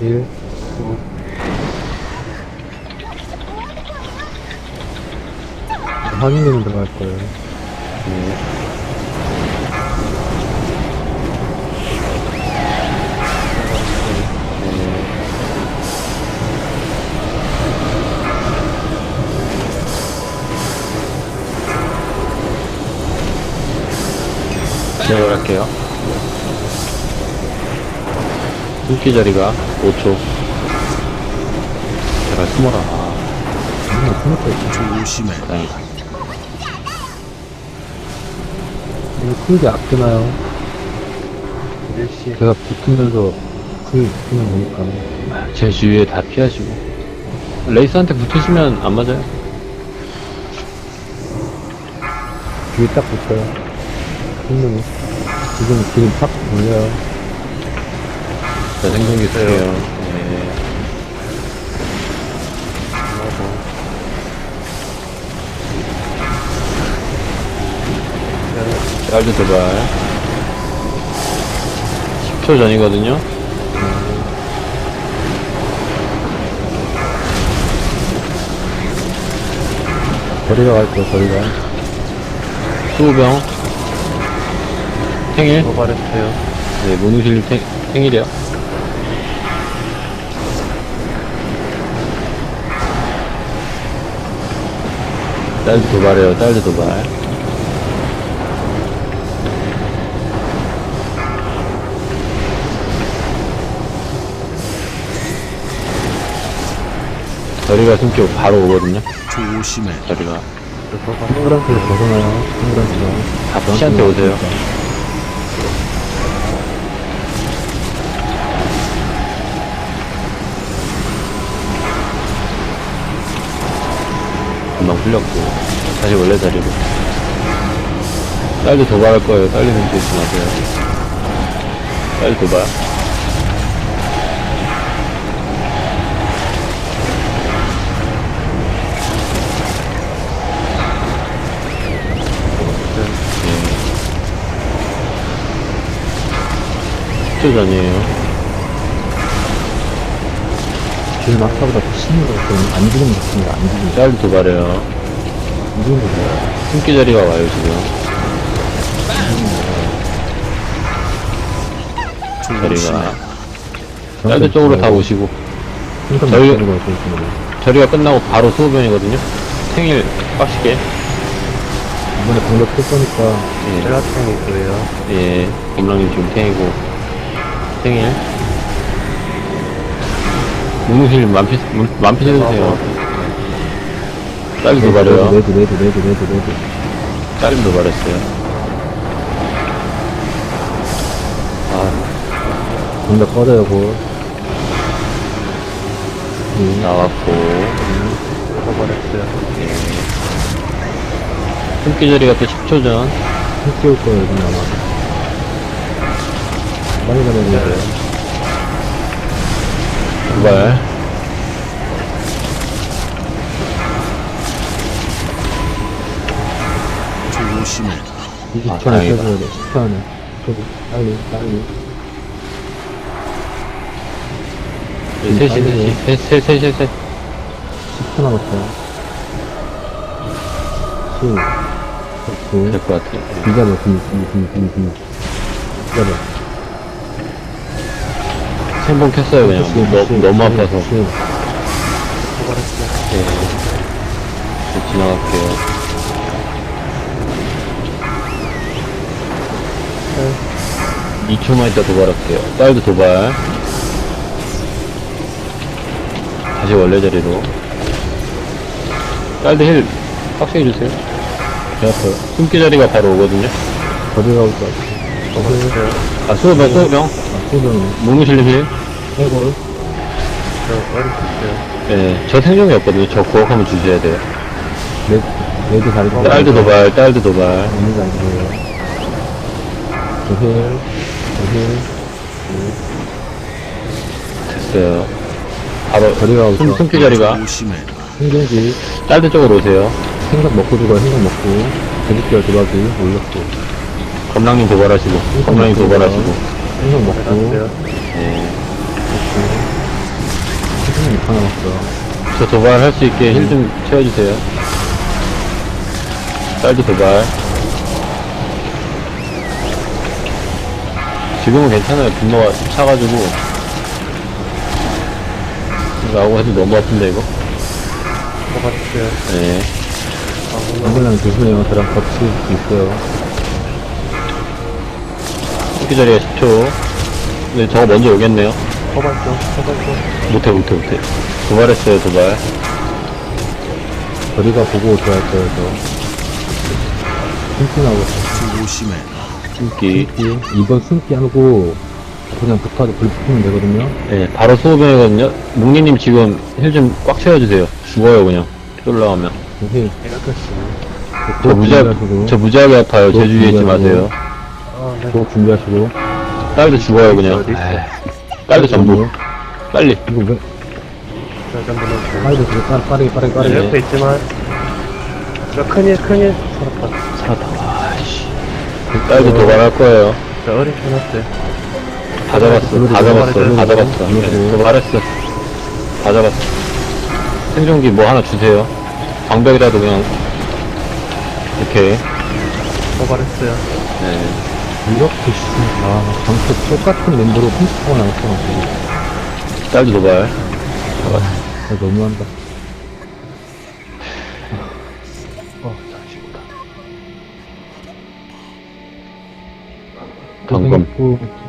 1 확인되면 들어갈 거예요. 진행을 할게요. 숨기 자리가 5초. 제발 숨어라. 아, 조심해. 다행이다. 이거 풀기 아끼나요? 일시 제가 붙으면서 풀 쓰면 되니까. 제 주위에 다 피하시고. 레이스한테 붙으시면 안 맞아요. 뒤에 딱 붙어요. 분명히. 지금 길팍 돌려요. 자, 생존기 쓰세요. 네. 짤드 도발. 10초 전이거든요. 거리가 갈 거야, 거리가. 수호병. 탱일. 도발했어요. 네, 문우실님 탱, 탱일이요. 짤드 도발해요, 짤드 도발. 저리가 숨기 바로 오거든요, 조심해. 저리가. 동그란색을 벗어나요. 동그란색을. 다 푸시한테 오세요. 풀렸고 다시 원래 자리로 딸도 도발할 거예요 딸리 있지 마세요 딸 도발 네. 10초 전이에요 길 막타보다 더 신는 거 같아요. 안 죽으면 좋습니다. 안 죽으면. 딸도 도발해요 안 죽으면 좋아요. 숨기 자리가. 와요 지금 자리가 딸도 쪽으로 다 오시고. 생선 저희- 거. 자리가 끝나고 바로 수호변이거든요. 생일 빡시게. 이번에 쓸 거니까 예, 젤라탱이 있고요. 예. 검랑님 지금 탱이고. 생일. 문우실 만피 만피 해주세요 딸도 도발해요 레드, 레드, 레드, 레드, 레드. 딸도 도발했어요 아 방벽 꺼져요, 곧. 예. 나왔고 도발했어요. 숨기 자리가 또 10초 전흙 끼울 거예요, 이번에 아마. 빨리 가야 돼요. 도발 심해. 20초 아, 안에 다행이다. 써줘야 돼. 10초 안에. 저기, 빨리, 빨리. 네, 셋이 셋이 셋, 셋, 셋, 셋, 셋. 10초 남았어요. 10, 9, 될것 같아요. 기다려, 기, 기, 기, 기, 기. 기다려. 생봉 켰어요, 그냥. 너, 너무 아파서. 10, 네. 저 지나갈게요. 2초만 있다 도발할게요. 딸도 도발. 다시 원래 자리로. 딸도 힐 빡세게 주세요. 제 앞에. 숨기 자리가 바로 오거든요. 거리 가 올 것 같아. 도발했어요. 아, 수호병, 수호병. 아, 소정이. 문무실님 힐. 해골. 저 어렸었어요. 네, 저 생존이 없거든요. 저 구역하면 주셔야 돼요. 레드, 레드 다리. 딸도 도발, 딸도 도발. 없는 거 아니에요. 저힐. 됐어요. 바로 거리가 오죠. 숨, 숨기 자리가 조심해. 생존기. 딸도 쪽으로 오세요. 생각 먹고 죽어요, 생각 먹고. 대립기와 도박이 올렸고. 검랑님 도발하시고, 검랑님 도발하시고. 생각 먹고. 네. 다 남았어. 저 도발 할 수 있게 힐 좀 채워주세요. 딸기 도발. 지금은 괜찮아요. 분노가 차가지고. 나오고 해도 너무 아픈데, 이거? 뽑아주세요. 네. 한글랑 조심해요. 저랑 수 있어요. 토끼 자리에 10초. 근데 저거 먼저 오겠네요. 뽑았죠. 뽑았죠. 못해, 못해, 못해. 도발했어요, 도발. 저리가 보고 들어갈 거예요, 저. 숨기나고, 조심해. 숨기. 숨기. 이번 숨기 하고, 그냥 붙어도 불 붙으면 되거든요. 네, 바로 수호병이거든요. 묵니님 지금 힐 좀 꽉 채워주세요. 죽어요, 그냥. 선생님, 저 무지하, 준비하시고, 저 무지하게 아파요. 또 제주에 있지. 마세요. 아, 네. 또 준비하시고. 딸도 죽어요, 그냥. 에이, 딸도 전부. 빨리. 이거 왜. 빨리, 되게 빠르게, 빠르게, 빠르게, 빠르게. 네. 옆에 있지만. 자, 큰일, 큰일. 살았다. 살았다. 딸도 도발할 거예요. 자, 어린 켜놨어요. 다 잡았어. 다 잡았어. 다 잡았어. 도발했어. 다 잡았어. 생존기 뭐 하나 주세요. 방벽이라도 그냥. 이렇게. 뽑아냈어요. 네. 이렇게, 씨. 아, 방금 똑같은 멤버로 핑크가 나왔어. 딸도 도발. 아, 너무한다. 방금. 고생했고,